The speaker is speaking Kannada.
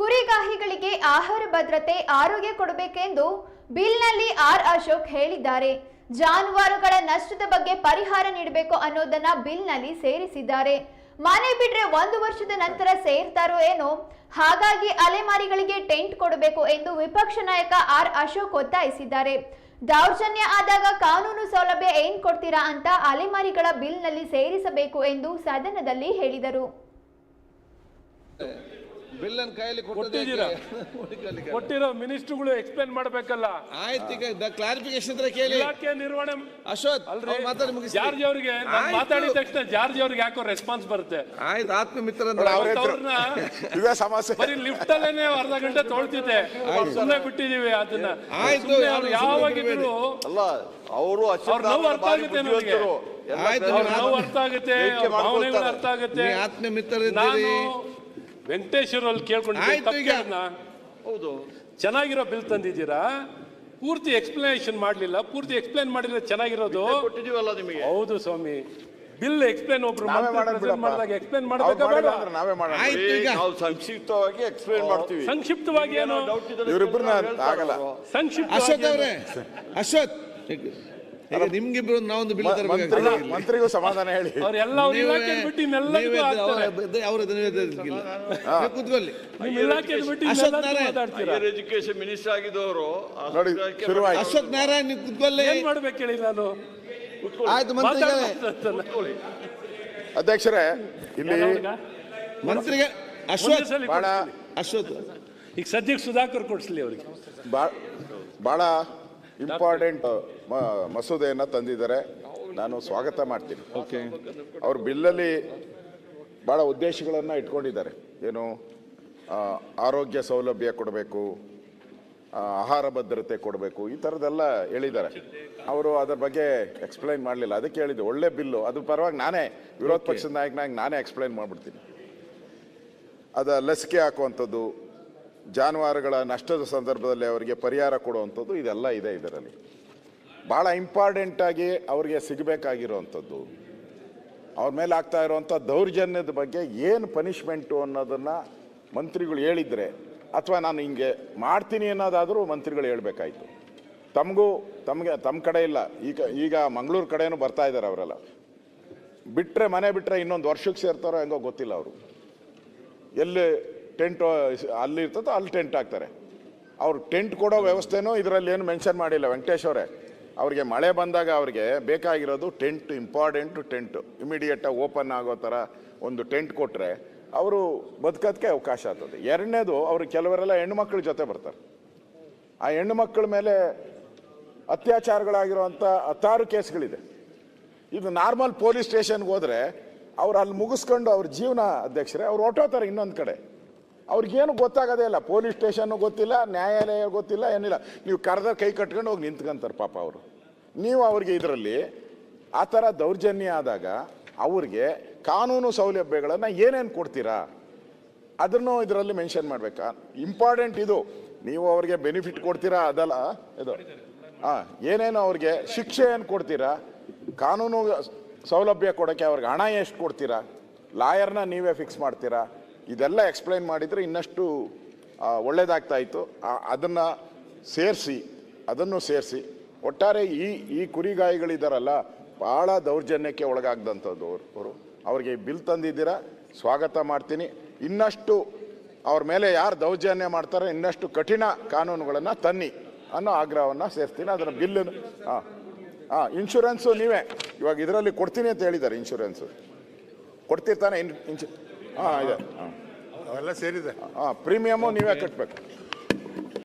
ಕುರಿಗಾಹಿಗಳಿಗೆ ಆಹಾರ ಭದ್ರತೆ, ಆರೋಗ್ಯ ಕೊಡಬೇಕೆಂದು ಬಿಲ್ನಲ್ಲಿ ಆರ್ ಅಶೋಕ್ ಹೇಳಿದ್ದಾರೆ. ಜಾನುವಾರುಗಳ ನಷ್ಟದ ಬಗ್ಗೆ ಪರಿಹಾರ ನೀಡಬೇಕು ಅನ್ನೋದನ್ನ ಬಿಲ್ನಲ್ಲಿ ಸೇರಿಸಿದ್ದಾರೆ. ಮನೆ ಬಿಟ್ರೆ ಒಂದು ವರ್ಷದ ನಂತರ ಸೇರ್ತಾರೋ ಏನೋ, ಹಾಗಾಗಿ ಅಲೆಮಾರಿಗಳಿಗೆ ಟೆಂಟ್ ಕೊಡಬೇಕು ಎಂದು ವಿಪಕ್ಷ ನಾಯಕ ಆರ್ ಅಶೋಕ್ ಒತ್ತಾಯಿಸಿದ್ದಾರೆ. ದೌರ್ಜನ್ಯ ಆದಾಗ ಕಾನೂನು ಸೌಲಭ್ಯ ಏನ್ ಕೊಡ್ತೀರಾ ಅಂತ ಅಲೆಮಾರಿಗಳ ಬಿಲ್ನಲ್ಲಿ ಸೇರಿಸಬೇಕು ಎಂದು ಸದನದಲ್ಲಿ ಹೇಳಿದರು. ಬಿಲ್ ಅನ್ನು ಕೈಯಲ್ಲಿ ಕೊಟ್ಟಿದ್ದೀರಾ? ಕೊಟ್ಟಿರೋ ಮಿನಿಸ್ಟ್ರುಗಳು ಎಕ್ಸ್ಪ್ಲೇನ್ ಮಾಡಬೇಕಲ್ಲ? ಆಯ್ತು ಈಗ ಕ್ಲಾರಿಫಿಕೇಶನ್ ಹತ್ರ ಕೇಳಿ. ಇಲಾಖೆ ನಿರ್ವಹಣೆ ಅಶೋಕ್ ಅಲ್ರಿ. ಮಾತಾಡಿ ಮುಗಿಸಿ ಜಾರ್ಜ್ ಅವ್ರಿಗೆ ನಾನ್ ಮಾತಾಡಿದ ತಕ್ಷಣ ಜಾರ್ಜ್ ಅವ್ರಿಗೆ ಯಾಕೋ ರೆಸ್ಪಾನ್ಸ್ ಬರುತ್ತೆ? ಆಯ್ತು ಆತ್ಮ ಮಿತ್ರ ಇದೇ ಸಮಸ್ಯೆ. ಬರೀ ಲಿಫ್ಟ್ ಅಲ್ಲೇನೆ ಅರ್ಧ ಗಂಟೆ ತೊಳ್ತಿದ್ದೆ. ಸುಮ್ಮನೆ ಬಿಟ್ಟಿದೀವಿ ಅದನ್ನ. ಆಯ್ತು, ಅವ್ರು ಯಾವಾಗಿದ್ರು ಅಲ್ಲ ಅವರು ಅವ್ರ ನೋವು ಅರ್ಥ ಆಗುತ್ತೆ ನನಗೆ. ಆಯ್ತು, ಅರ್ಥ ಆಗುತ್ತೆ ಭಾವನೆಗಳು ಅರ್ಥ ಆಗುತ್ತೆ. ಆತ್ಮ ಮಿತ್ರರಿದ್ದೀರಿ. ವೆಂಕಟೇಶ್ವರ ಅಲ್ಲಿ. ಕೇಳ್ದ್ನಾ? ಹೌದು. ಚೆನ್ನಾಗಿರೋ ಬಿಲ್ ತಂದಿದ್ದೀರಾ? ಪೂರ್ತಿ ಎಕ್ಸ್ಪ್ಲನೇಷನ್ ಮಾಡಲಿಲ್ಲ ಪೂರ್ತಿ ಎಕ್ಸ್ಪ್ಲೇನ್ ಮಾಡಿದ್ರೆ ಚೆನ್ನಾಗಿರೋದು. ಹೌದು ಸ್ವಾಮಿ. ಬಿಲ್ ಎಕ್ಸ್ಪ್ಲೇನ್ ಒಬ್ರು ಮಾಡಿದಾಗ ಎಕ್ಸ್ಪ್ಲೇನ್ ಈಗ. ಸಂಕ್ಷಿಪ್ತವಾಗಿ ಎಕ್ಸ್ಪ್ಲೇನ್ ಮಾಡ್ತೀವಿ. ಸಂಕ್ಷಿಪ್ತವಾಗಿ ಏನು ಸಂಕ್ಷಿಪ್ತ ಆಗಲ್ಲ. ಅವರು. ಸಂಕ್ಷಿಪ್ತವಾಗಿ ಅಶ್ವಥ್ ಅಶ್ವಥ್ ಈಗ ನಿಮ್ಗಿಬ್ರು ನಾವೊಂದು ಬಿಲ್ ಮಂತ್ರಿಗೂ ಸಮಾಧಾನ ಹೇಳಿ. ಅವರೆಲ್ಲ ಅವ್ರ ಇಲಾಖೆ ಬಿಟ್ಟು ಇನ್ನೆಲ್ಲದಕ್ಕೂ ಹಾಕ್ತಾರೆ. ಅವ್ರ ಕೂತ್ಕೊಳ್ಳಿ. ನಿಮ್ ಇಲಾಖೆ ಬಿಟ್ಟು ಅಶ್ವಥ್ ಇನ್ನೆಲ್ಲದಕ್ಕೂ ನಾರಾಯಣ್. ಮಾತಾಡ್ತೀರಾ? ಹೈಯರ್ ಎಜುಕೇಶನ್ ಮಿನಿಸ್ಟರ್ ಆಗಿದ್ದವರು ನೋಡಿ, ಶುರುವಾಯ್ತು. ಅಶ್ವಥ್ ನಾರಾಯಣ್ ನೀವು ಕೂತ್ಕೊಳ್ಳಿ. ಏನ್ ಮಾಡ್ಬೇಕು ಹೇಳಿ ನಾನು? ಆಯ್ತು ಕೂತ್ಕೊಳ್ಳಿ. ಅಧ್ಯಕ್ಷರೇ ಇಲ್ಲಿ ಮಂತ್ರಿಗೆ ಅಶ್ವಥ್. ಸಲ ಬಹಳ ಅಶ್ವಥ್. ಈಗ ಸದ್ಯಕ್ಕೆ ಸುಧಾಕರ್ ಕೊಡ್ಸ್ಲಿ ಅವ್ರಿಗೆ. ಬಾ- ಬಹಳ ಇಂಪಾರ್ಟೆಂಟ್ ಮಸೂದೆಯನ್ನು ತಂದಿದ್ದಾರೆ. ನಾನು ಸ್ವಾಗತ ಮಾಡ್ತೀನಿ. ಓಕೆ. ಅವ್ರ ಬಿಲ್ಲಲ್ಲಿ ಭಾಳ ಉದ್ದೇಶಗಳನ್ನು ಇಟ್ಕೊಂಡಿದ್ದಾರೆ. ಏನು ಆರೋಗ್ಯ ಸೌಲಭ್ಯ ಕೊಡಬೇಕು ಆಹಾರ ಭದ್ರತೆ ಕೊಡಬೇಕು ಈ ಥರದ್ದೆಲ್ಲ ಹೇಳಿದ್ದಾರೆ. ಅವರು ಅದರ ಬಗ್ಗೆ ಎಕ್ಸ್ಪ್ಲೈನ್ ಮಾಡಲಿಲ್ಲ. ಅದಕ್ಕೆ ಹೇಳಿದ್ದು ಒಳ್ಳೆ ಬಿಲ್ಲು. ಅದು ಪರವಾಗಿ ನಾನೇ ವಿರೋಧ ಪಕ್ಷದ ನಾಯಕನಾಗಿ ನಾನೇ ಎಕ್ಸ್ಪ್ಲೈನ್ ಮಾಡಿಬಿಡ್ತೀನಿ. ಅದು ಲಸಿಕೆ ಹಾಕುವಂಥದ್ದು ಜಾನುವಾರುಗಳ ನಷ್ಟದ ಸಂದರ್ಭದಲ್ಲಿ ಅವರಿಗೆ ಪರಿಹಾರ ಕೊಡುವಂಥದ್ದು ಇದೆಲ್ಲ ಇದೆ ಇದರಲ್ಲಿ. ಭಾಳ ಇಂಪಾರ್ಟೆಂಟಾಗಿ ಅವರಿಗೆ ಸಿಗಬೇಕಾಗಿರುವಂಥದ್ದು. ಅವ್ರ ಮೇಲೆ ಆಗ್ತಾ ಇರುವಂಥ ದೌರ್ಜನ್ಯದ ಬಗ್ಗೆ ಏನು ಪನಿಷ್ಮೆಂಟು ಅನ್ನೋದನ್ನು ಮಂತ್ರಿಗಳು ಹೇಳಿದರೆ, ಅಥವಾ ನಾನು ಹಿಂಗೆ ಮಾಡ್ತೀನಿ ಅನ್ನೋದಾದರೂ ಮಂತ್ರಿಗಳು ಹೇಳಬೇಕಾಯ್ತು. ತಮಗೂ, ತಮಗೆ ತಮ್ಮ ಕಡೆ ಇಲ್ಲ. ಈಗ ಈಗ ಮಂಗಳೂರು ಕಡೆಯೂ ಬರ್ತಾ ಇದ್ದಾರೆ ಅವರೆಲ್ಲ. ಬಿಟ್ಟರೆ ಮನೆ ಬಿಟ್ಟರೆ ಇನ್ನೊಂದು ವರ್ಷಕ್ಕೆ ಸೇರ್ತಾರೋ ಹೆಂಗೋ ಗೊತ್ತಿಲ್ಲ ಅವರು. ಎಲ್ಲಿ ಟೆಂಟ್, ಅಲ್ಲಿ ಇರ್ತದೋ ಅಲ್ಲಿ ಟೆಂಟ್ ಹಾಕ್ತಾರೆ. ಅವ್ರು ಟೆಂಟ್ ಕೊಡೋ ವ್ಯವಸ್ಥೆನೂ ಇದರಲ್ಲಿ ಏನು ಮೆನ್ಷನ್ ಮಾಡಿಲ್ಲ ವೆಂಕಟೇಶ್ ಅವರೇ. ಅವ್ರಿಗೆ ಮಳೆ ಬಂದಾಗ ಅವ್ರಿಗೆ ಬೇಕಾಗಿರೋದು ಟೆಂಟ್ ಇಂಪಾರ್ಟೆಂಟು ಟೆಂಟು. ಇಮಿಡಿಯೇಟಾಗಿ ಓಪನ್ ಆಗೋ ಥರ ಒಂದು ಟೆಂಟ್ ಕೊಟ್ಟರೆ ಅವರು ಬದುಕೋದಕ್ಕೆ ಅವಕಾಶ ಆಗ್ತದೆ. ಎರಡನೇದು, ಅವರು ಕೆಲವರೆಲ್ಲ ಹೆಣ್ಣುಮಕ್ಳ ಜೊತೆ ಬರ್ತಾರೆ. ಆ ಹೆಣ್ಣು ಮಕ್ಕಳ ಮೇಲೆ ಅತ್ಯಾಚಾರಗಳಾಗಿರುವಂಥ ಹತ್ತಾರು ಕೇಸ್ಗಳಿದೆ. ಇದು ನಾರ್ಮಲ್ ಪೊಲೀಸ್ ಸ್ಟೇಷನ್ಗೆ ಹೋದರೆ ಅವ್ರು ಅಲ್ಲಿ ಮುಗಿಸ್ಕೊಂಡು ಅವ್ರ ಜೀವನ ಅಧ್ಯಕ್ಷರೇ, ಅವ್ರು ಹೊಟ್ಟೋತಾರೆ ಇನ್ನೊಂದು ಕಡೆ. ಅವ್ರಿಗೇನು ಗೊತ್ತಾಗೋದೇ ಇಲ್ಲ. ಪೊಲೀಸ್ ಸ್ಟೇಷನ್ನು ಗೊತ್ತಿಲ್ಲ, ನ್ಯಾಯಾಲಯ ಗೊತ್ತಿಲ್ಲ, ಏನಿಲ್ಲ. ನೀವು ಕರೆದ ಕೈ ಕಟ್ಕೊಂಡು ಹೋಗಿ ನಿಂತ್ಕೊಂತಾರೆ ಪಾಪ ಅವರು. ನೀವು ಅವ್ರಿಗೆ ಇದರಲ್ಲಿ ಆ ಥರ ದೌರ್ಜನ್ಯ ಆದಾಗ ಅವ್ರಿಗೆ ಕಾನೂನು ಸೌಲಭ್ಯಗಳನ್ನು ಏನೇನು ಕೊಡ್ತೀರಾ? ಅದನ್ನು ಇದರಲ್ಲಿ ಮೆನ್ಷನ್ ಮಾಡಬೇಕಾ? ಇಂಪಾರ್ಟೆಂಟ್ ಇದು. ನೀವು ಅವ್ರಿಗೆ ಬೆನಿಫಿಟ್ ಕೊಡ್ತೀರಾ? ಅದಲ್ಲ. ಇದು. ಹಾಂ ಏನೇನು ಅವ್ರಿಗೆ ಶಿಕ್ಷೆ ಏನು ಕೊಡ್ತೀರಾ? ಕಾನೂನು ಸೌಲಭ್ಯ ಕೊಡೋಕ್ಕೆ ಅವ್ರಿಗೆ ಹಣ ಎಷ್ಟು ಕೊಡ್ತೀರಾ? ಲಾಯರ್ನ ನೀವೇ ಫಿಕ್ಸ್ ಮಾಡ್ತೀರಾ? ಇದೆಲ್ಲ ಎಕ್ಸ್ಪ್ಲೈನ್ ಮಾಡಿದರೆ ಇನ್ನಷ್ಟು ಒಳ್ಳೇದಾಗ್ತಾ ಇತ್ತು. ಅದನ್ನು ಸೇರಿಸಿ ಅದನ್ನು ಸೇರಿಸಿ. ಒಟ್ಟಾರೆ ಈ ಈ ಕುರಿಗಾಯಿಗಳಿದ್ದಾರಲ್ಲ ಭಾಳ ದೌರ್ಜನ್ಯಕ್ಕೆ ಒಳಗಾಗ್ದಂಥದ್ದು ಅವರು ಅವರು. ಅವ್ರಿಗೆ ಬಿಲ್ ತಂದಿದ್ದೀರಾ, ಸ್ವಾಗತ ಮಾಡ್ತೀನಿ. ಇನ್ನಷ್ಟು ಅವ್ರ ಮೇಲೆ ಯಾರು ದೌರ್ಜನ್ಯ ಮಾಡ್ತಾರೆ, ಇನ್ನಷ್ಟು ಕಠಿಣ ಕಾನೂನುಗಳನ್ನು ತನ್ನಿ ಅನ್ನೋ ಆಗ್ರಹವನ್ನು ಸೇರ್ತೀನಿ ಅದರ ಬಿಲ್ಲು ಹಾಂ ಹಾಂ ಇನ್ಶೂರೆನ್ಸು ನೀವೇ. ಇವಾಗ ಇದರಲ್ಲಿ ಕೊಡ್ತೀನಿ ಅಂತ ಹೇಳಿದ್ದಾರೆ ಇನ್ಶೂರೆನ್ಸು ಕೊಡ್ತಿರ್ತಾನೆ, ಇನ್, ಇನ್ಶು ಹಾಂ ಇದೆ. ಹಾಂ ಅವೆಲ್ಲ ಸೇರಿದೆ. ಹಾಂ ಪ್ರೀಮಿಯಮು ನೀವೇ ಕಟ್ಟಬೇಕು